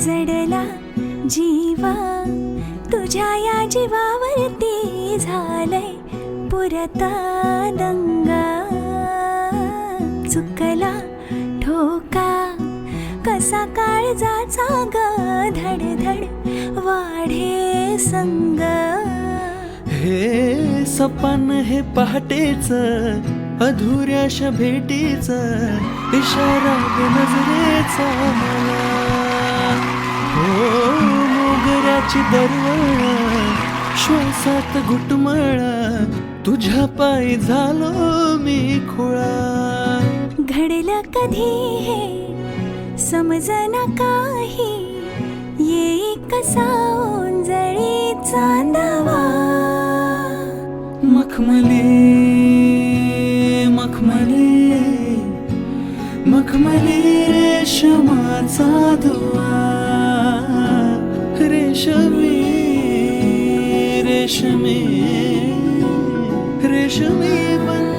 जडला जीवा तुझ्या या जीवावरती झालंय पुरता दंगा चुकला ठोका कसा काळजाचा ग धड धड वाढे संग. हे सपन हे पहाटेच अधुऱ्याशा भेटीच इशारा नजरेचा मला. हो मोगऱ्याची दरवळ श्वासात घुटमळ तुझ्या पायी झालो मी खुळा. घडलं कधी हे? समजना काही? येई कसा ओंजळी चांदावा मखमली मखमली रेशमाचा दुवा रेशमी रेशमी रेशमी नवा